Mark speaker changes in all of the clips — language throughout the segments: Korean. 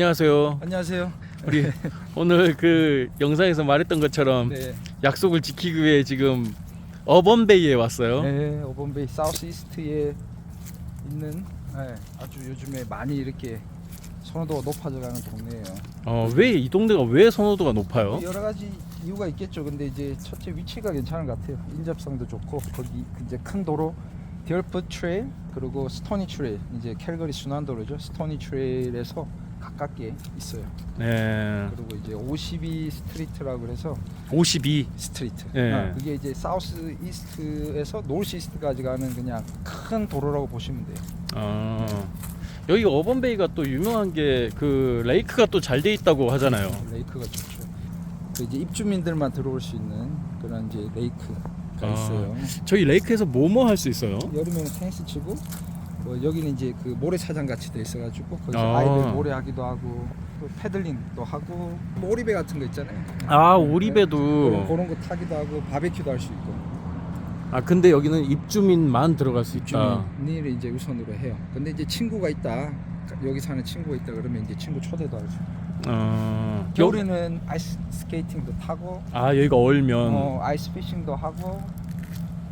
Speaker 1: 안녕하세요.
Speaker 2: 안녕하세요.
Speaker 1: 우리 오늘 그 영상에서 말했던 것처럼
Speaker 2: 네,
Speaker 1: 약속을 지키기 위해 지금 어번베이에 왔어요.
Speaker 2: 네 오번베이 사우스 이스트에 있는 네, 아주 요즘에 많이 이렇게 선호도가 높아져가는 동네예요.
Speaker 1: 어, 왜 이 동네가 왜 선호도가 높아요?
Speaker 2: 여러 가지 이유가 있겠죠. 근데 이제 첫째 위치가 괜찮은 것 같아요. 인접성도 좋고 거기 이제 큰 도로 디얼프 트레일 그리고 스토니 트레일 이제 캘거리 순환도로죠. 스토니 트레일에서 가깝게 있어요.
Speaker 1: 네.
Speaker 2: 그리고 이제 52 스트리트라고 그래서
Speaker 1: 52.
Speaker 2: 스트리트.
Speaker 1: 예.
Speaker 2: 아, 그게 이제 사우스 이스트에서 노스 이스트까지 가는 그냥 큰 도로라고 보시면 돼요.
Speaker 1: 어. 여기 어번베이가 또 유명한 게 그 레이크가 또 잘 돼 있다고 하잖아요.
Speaker 2: 레이크가 좋죠. 그 이제 입주민들만 들어올 수 있는 그런 이제 레이크가
Speaker 1: 아.
Speaker 2: 있어요.
Speaker 1: 저희 레이크에서 뭐뭐 할 수 있어요?
Speaker 2: 여름에는 테니스 치고 뭐 여기는 이제 그 모래사장 같이 돼 있어가지고 거기서
Speaker 1: 아.
Speaker 2: 아. 이들 모래하기도 하고 또 패들링도 하고 뭐 오리배 같은 거 있잖아요.
Speaker 1: 아,
Speaker 2: 그런,
Speaker 1: 오리배도.
Speaker 2: 그런 거 타기도 하고 바베큐도 할 수 있고
Speaker 1: 아, 근데 여기는 입주민만 들어갈 수 있다.
Speaker 2: 입주민을 이제 우선으로 해요. 근데 이제 친구가 있다. 여기 사는 친구가 있다 그러면 이제 친구 초대도 할 수. 있고.
Speaker 1: 어. 여,
Speaker 2: 겨울에는 아이스 스케이팅도 타고
Speaker 1: 아, 여기가 얼면.
Speaker 2: 어, 아이스 피싱도 하고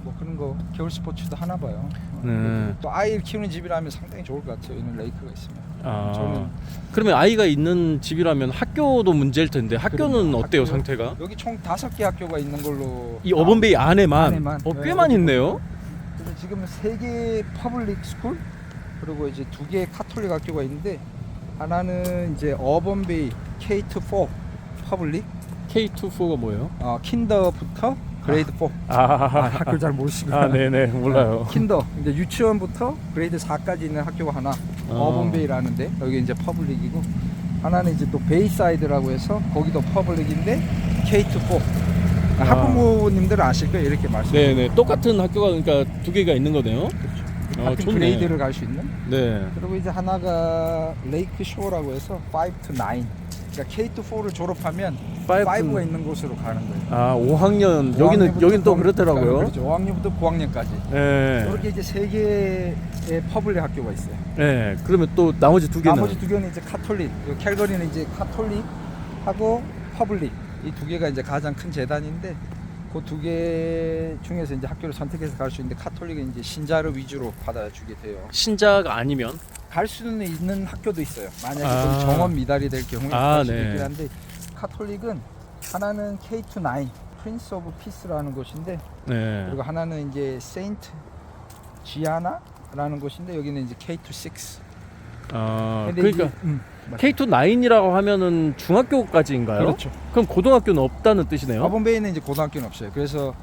Speaker 2: 뭐 그런 거 겨울 스포츠도 하나 봐요. 어,
Speaker 1: 네.
Speaker 2: 또 아이를 키우는 집이라면 상당히 좋을 것 같아요. 이런 레이크가 있으면.
Speaker 1: 아.
Speaker 2: 저는
Speaker 1: 그러면 아이가 있는 집이라면 학교도 문제일 텐데 학교는
Speaker 2: 그럼요.
Speaker 1: 어때요
Speaker 2: 학교-
Speaker 1: 상태가?
Speaker 2: 여기 총 다섯 개 학교가 있는 걸로
Speaker 1: 이 어번베이 안에만,
Speaker 2: 안에만.
Speaker 1: 어,
Speaker 2: 네,
Speaker 1: 꽤 많이
Speaker 2: 여기
Speaker 1: 있네요.
Speaker 2: 그래서 지금 세 개 퍼블릭 스쿨 그리고 이제 두개 카톨릭 학교가 있는데 하나는 이제 어번베이 K-4 퍼블릭
Speaker 1: K24가 뭐예요?
Speaker 2: 어, 킨더부터 그레이드 4
Speaker 1: 아,
Speaker 2: 아, 학교 잘 모르시구나
Speaker 1: 아 네네 몰라요.
Speaker 2: 킨더 이제 유치원부터 그레이드 4까지 있는 학교가 하나
Speaker 1: 어.
Speaker 2: 어번베이라는데 여기 이제 퍼블릭이고 하나는 이제 또 베이사이드라고 해서 거기도 퍼블릭인데 K-4
Speaker 1: 아.
Speaker 2: 학부모님들은 아실 거예요 이렇게 말씀
Speaker 1: 네네 똑같은 학교가 그러니까 두 개가 있는 거네요.
Speaker 2: 그렇죠.
Speaker 1: 아,
Speaker 2: 같은
Speaker 1: 좋네.
Speaker 2: 그레이드를 갈 수 있는
Speaker 1: 네.
Speaker 2: 그리고 이제 하나가 레이크 쇼라고 해서 5 to 9 그러니까 K-4를 졸업하면
Speaker 1: 5
Speaker 2: 5가 있는 곳으로 가는 거예요
Speaker 1: 아 5학년 여기는
Speaker 2: 5학년부터
Speaker 1: 여긴 또
Speaker 2: 고-
Speaker 1: 그렇더라고요.
Speaker 2: 그렇죠 5학년부터 9학년까지
Speaker 1: 네.
Speaker 2: 이렇게 이제 세 개의 퍼블릭 학교가 있어요
Speaker 1: 네. 그러면 또 나머지 두 개는
Speaker 2: 나머지 두 개는 이제 카톨릭, 요 캘거리는 이제 카톨릭하고 퍼블릭 이 두 개가 이제 가장 큰 재단인데 그 두 개 중에서 이제 학교를 선택해서 갈 수 있는데 카톨릭은 이제 신자를 위주로 받아주게 돼요.
Speaker 1: 신자가 아니면
Speaker 2: 갈 수는 있는 학교도 있어요. 만약에
Speaker 1: 아.
Speaker 2: 좀 정원 미달이 될 경우에
Speaker 1: 아,
Speaker 2: 갈 수도
Speaker 1: 네.
Speaker 2: 있긴 한데 카톨릭은 하나는 K-9 프린스 오브 피스라는 곳인데
Speaker 1: 네.
Speaker 2: 그리고 하나는 이제 세인트 지아나라는 곳인데 여기는 이제 K-6
Speaker 1: 아
Speaker 2: 근데
Speaker 1: 그러니까
Speaker 2: 이게- 음, 맞아요.
Speaker 1: K2 9이라고 하면은 중학교까지인가요?
Speaker 2: 그렇죠.
Speaker 1: 그럼 고등학교는 없다는 뜻이네요.
Speaker 2: 어번베이는 이제 고등학교는 없어요. 그래서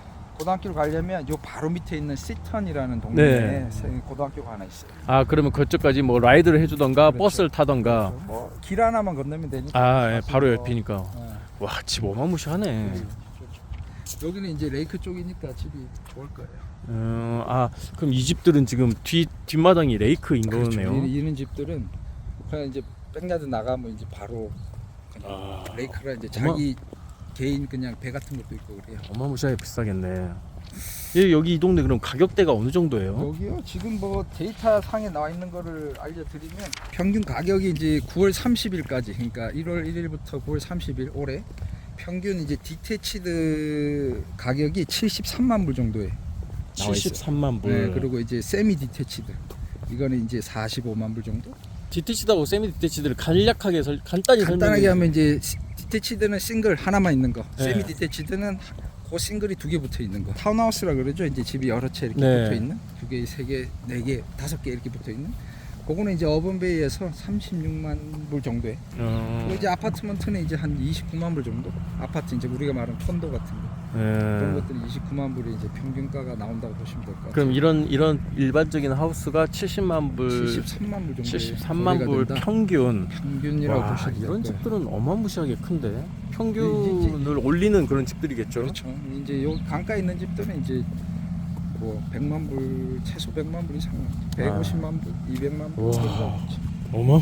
Speaker 2: 고등학교를 가려면 요 바로 밑에 있는 시턴이라는 동네에
Speaker 1: 네.
Speaker 2: 세- 고등학교가 하나 있어요.
Speaker 1: 아 그러면 그쪽까지 뭐 라이드를 해주던가
Speaker 2: 그렇죠.
Speaker 1: 버스를 타던가.
Speaker 2: 그래서 뭐길 하나만 건너면 되니까.
Speaker 1: 아 예, 바로
Speaker 2: 뭐,
Speaker 1: 옆이니까.
Speaker 2: 어,
Speaker 1: 와집 어마무시하네.
Speaker 2: 좋죠. 여기는 이제 레이크 쪽이니까 집이 좋을 거예요.
Speaker 1: 어, 아 그럼 이 집들은 지금 뒤 뒷마당이 레이크인 거네요.
Speaker 2: 이런, 이런 집들은 그냥 이제 백야드 나가면 이제 바로 그냥
Speaker 1: 아,
Speaker 2: 레이크라 이제 자기 개인 그냥 배 같은 것도 있고 그래요.
Speaker 1: 어마무시하게 비싸겠네. 예, 여기 이 동네 그럼 가격대가 어느 정도예요?
Speaker 2: 여기요 지금 뭐 데이터 상에 나와 있는 거를 알려드리면 평균 가격이 이제 9월 30일까지 그러니까 1월 1일부터 9월 30일 올해 평균 이제 디테치드 가격이 73만 불 정도에 나와 있어요.
Speaker 1: 73만 불.
Speaker 2: 네, 그리고 이제 세미 디테치드 이거는 이제 45만 불 정도.
Speaker 1: 디테치드하고 세미 디테치드를 간략하게 설, 간단히
Speaker 2: 간단하게
Speaker 1: 설명해
Speaker 2: 하면 이제 시- 디테치드는 싱글 하나만 있는 거,
Speaker 1: 네.
Speaker 2: 세미 디테치드는 그 싱글이 두 개 붙어 있는 거. 타운하우스라 그러죠. 이제 집이 여러 채 이렇게
Speaker 1: 네.
Speaker 2: 붙어 있는 두 개, 세 개, 네 개, 다섯 개 이렇게 붙어 있는. 그거는 이제 어번베이에서 36만 불 정도에.
Speaker 1: 어,
Speaker 2: 그리고 이제 아파트먼트는 이제 한 29만 불 정도. 아파트 이제 우리가 말하는 콘도 같은 거. 그런
Speaker 1: 예.
Speaker 2: 것들이 29만 불이 이제 평균가가 나온다고 보시면 될 것 같아요.
Speaker 1: 그럼 이런 이런 일반적인 하우스가 70만 불,
Speaker 2: 73만 불 정도.
Speaker 1: 73만 불 평균.
Speaker 2: 평균이라고
Speaker 1: 와,
Speaker 2: 보시면 될
Speaker 1: 이런
Speaker 2: 거예요.
Speaker 1: 집들은 어마무시하게 큰데
Speaker 2: 네,
Speaker 1: 평균을 올리는 그런 집들이겠죠.
Speaker 2: 그렇죠. 이제 요 강가에 있는 집들은 이제 뭐 100만 불 최소 100만 불 이상, 150만 불, 200만 불
Speaker 1: 와.
Speaker 2: 정도.
Speaker 1: 어마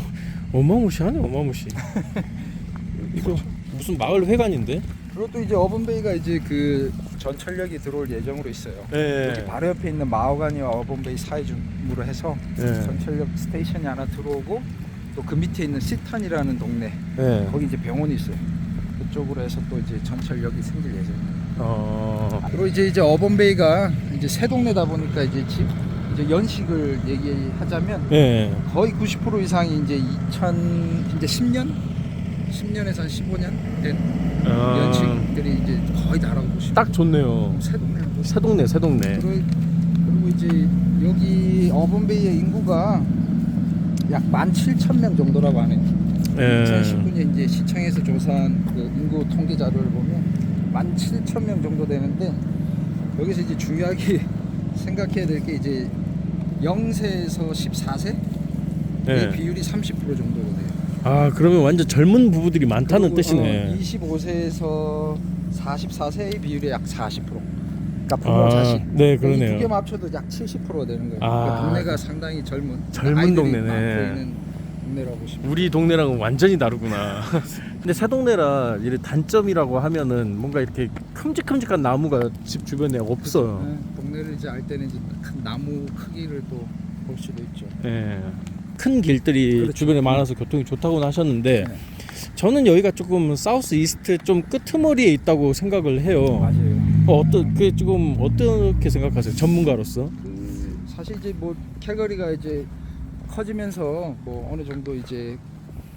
Speaker 1: 어마무시하네 어마무시. 이거 무슨 마을 회관인데?
Speaker 2: 그리고 또 이제 어번베이가 이제 그 전철역이 들어올 예정으로 있어요.
Speaker 1: 예.
Speaker 2: 여기 바로 옆에 있는 마호가니와 어번베이 사이중으로 해서
Speaker 1: 예.
Speaker 2: 전철역 스테이션이 하나 들어오고 또또그 밑에 있는 시탄이라는 동네
Speaker 1: 네.
Speaker 2: 거기 이제 병원이 있어요. 그쪽으로 해서 또 이제 전철역이 생길 예정이에요.
Speaker 1: 어.
Speaker 2: 그리고 이제 이제 어번베이가 이제 새 동네다 보니까 이제 집 이제 연식을 얘기하자면
Speaker 1: 네.
Speaker 2: 거의 90% 이상이 이제 2000 이제 10년 10년에서 한 15년 된
Speaker 1: 어.
Speaker 2: 연식들이 이제 거의 다라고 보시면
Speaker 1: 딱 좋네요.
Speaker 2: 새 동네
Speaker 1: 새 동네, 새 동네.
Speaker 2: 그리고, 그리고 이제 여기 어번베이의 인구가 약 17,000명 정도라고 하네요.
Speaker 1: 예.
Speaker 2: 2019년 이제 시청에서 조사한 그 인구 통계 자료를 보면 17,000명 정도 되는데 여기서 이제 중요하게 생각해야 될 게 이제 0세에서 14세
Speaker 1: 네.
Speaker 2: 의 비율이 30% 정도가 돼요.
Speaker 1: 아, 그러면 완전 젊은 부부들이 많다는
Speaker 2: 그리고,
Speaker 1: 뜻이네.
Speaker 2: 어, 25세에서 44세의 비율이 약 40%. 그러니까 부모
Speaker 1: 아,
Speaker 2: 자식.
Speaker 1: 네,
Speaker 2: 그러니까 이
Speaker 1: 그러네요.
Speaker 2: 두 개만 합쳐도 약 70%가 되는 거예요.
Speaker 1: 아.
Speaker 2: 그러니까 동네가 상당히 젊은
Speaker 1: 젊은
Speaker 2: 아이들이
Speaker 1: 동네네.
Speaker 2: 많고 동네라고 보시면.
Speaker 1: 우리 동네랑은 완전히 다르구나. 근데 새 동네라 이래 단점이라고 하면은 뭔가 이렇게 큼직큼직한 나무가 집 주변에 없어요.
Speaker 2: 네, 동네를 이제 알 때는 이제 큰 나무 크기를 또 볼 수도 있죠.
Speaker 1: 예. 큰 길들이
Speaker 2: 그렇죠.
Speaker 1: 주변에 많아서 교통이 좋다고는 하셨는데
Speaker 2: 네.
Speaker 1: 저는 여기가 조금 사우스 이스트 좀 끄트머리에 있다고 생각을 해요.
Speaker 2: 맞아요.
Speaker 1: 어, 어떤 그 조금 어떻게 생각하세요? 전문가로서?
Speaker 2: 그 사실 이제 뭐 캘거리가 이제 커지면서 뭐 어느 정도 이제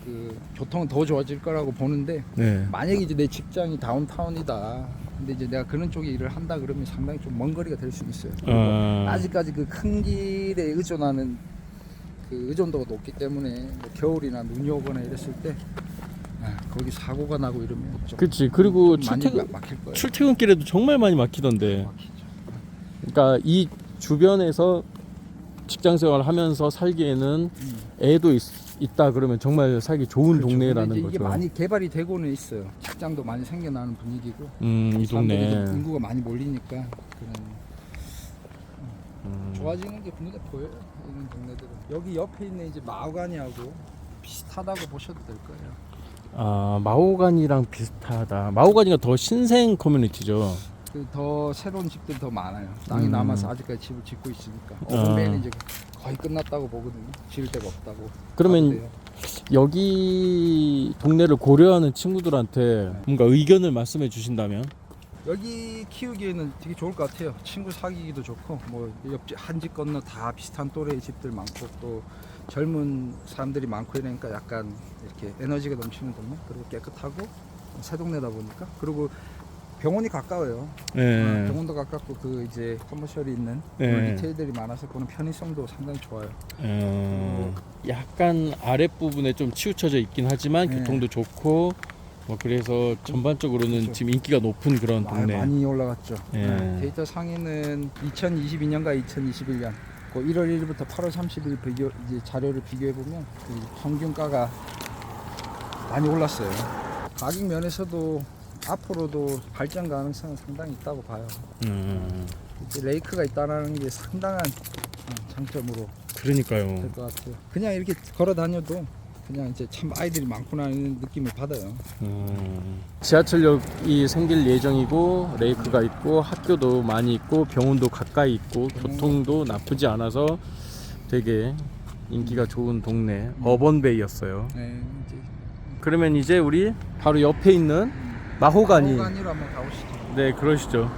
Speaker 2: 그 교통은 더 좋아질 거라고 보는데
Speaker 1: 네.
Speaker 2: 만약에 이제 내 직장이 다운타운이다. 근데 이제 내가 그런 쪽에 일을 한다 그러면 상당히 좀 먼 거리가 될 수 있어요.
Speaker 1: 아.
Speaker 2: 아직까지 그 큰 길에 의존하는 그 의존도가 높기 때문에 뭐 겨울이나 눈이 오거나 이랬을 때 아, 거기 사고가 나고 이러면 좀
Speaker 1: 그치. 그리고
Speaker 2: 좀 많이
Speaker 1: 출퇴근
Speaker 2: 막- 막힐 거예요.
Speaker 1: 출퇴근길에도 정말 많이 막히던데.
Speaker 2: 막히죠.
Speaker 1: 그러니까 이 주변에서 직장 생활을 하면서 살기에는
Speaker 2: 음.
Speaker 1: 애도 있, 다 그러면 정말 살기 좋은
Speaker 2: 그렇죠.
Speaker 1: 동네라는
Speaker 2: 이제 이게
Speaker 1: 거죠.
Speaker 2: 많이 개발이 되고는 있어요. 직장도 많이 생겨나는 분위기고
Speaker 1: 음, 이
Speaker 2: 사람들이
Speaker 1: 동네.
Speaker 2: 이제 인구가 많이 몰리니까 그런
Speaker 1: 음.
Speaker 2: 좋아지는 게 눈에 보여요. 이런 동네들은 여기 옆에 있는 이제 마우가니하고 비슷하다고 보셔도 될 거예요.
Speaker 1: 아, 마오가니랑 비슷하다. 마오가니가 더 신생 커뮤니티죠.
Speaker 2: 그 더 새로운 집들이 더 많아요. 땅이
Speaker 1: 음.
Speaker 2: 남아서 아직까지 집을 짓고 있으니까
Speaker 1: 아.
Speaker 2: 어벙베이는 이제 거의 끝났다고 보거든요. 지을 데가 없다고.
Speaker 1: 그러면
Speaker 2: 하는데요.
Speaker 1: 여기 동네를 고려하는 친구들한테 뭔가 의견을 말씀해 주신다면?
Speaker 2: 여기 키우기에는 되게 좋을 것 같아요. 친구 사귀기도 좋고 뭐 옆집 한 집 건너 다 비슷한 또래의 집들 많고 또 젊은 사람들이 많고 이러니까 약간 이렇게 에너지가 넘치는 동네 그리고 깨끗하고 새 동네다 보니까 그리고 병원이 가까워요.
Speaker 1: 네.
Speaker 2: 병원도 가깝고 그 이제 커머셜이 있는
Speaker 1: 네.
Speaker 2: 그런 리테일들이 많아서 그런 편의성도 상당히 좋아요.
Speaker 1: 어, 약간 아랫 부분에 좀 치우쳐져 있긴 하지만
Speaker 2: 네.
Speaker 1: 교통도 좋고 뭐 그래서 전반적으로는
Speaker 2: 그렇죠.
Speaker 1: 지금 인기가 높은 그런 동네.
Speaker 2: 많이 올라갔죠.
Speaker 1: 예.
Speaker 2: 네, 데이터 상위는 2022년과 2021년 그 1월 1일부터 8월 30일 비교 이제 자료를 비교해 보면 그 평균가가 많이 올랐어요. 가격 면에서도 앞으로도 발전 가능성은 상당히 있다고 봐요.
Speaker 1: 음,
Speaker 2: 이제 레이크가 있다는 게 상당한 어, 장점으로
Speaker 1: 그러니까요.
Speaker 2: 될 것 같아요. 그냥 이렇게 걸어 다녀도 그냥 이제 참 아이들이 많구나 하는 느낌을 받아요.
Speaker 1: 음, 지하철역이 생길 예정이고 레이크가 있고 학교도 많이 있고 병원도 가까이 있고 교통도 나쁘지 않아서 되게 인기가 좋은 동네 어번베이였어요.
Speaker 2: 네, 이제
Speaker 1: 그러면 이제 우리 바로 옆에 있는 마호가니
Speaker 2: 마호가니로 한번 가보시죠.
Speaker 1: 네 그러시죠.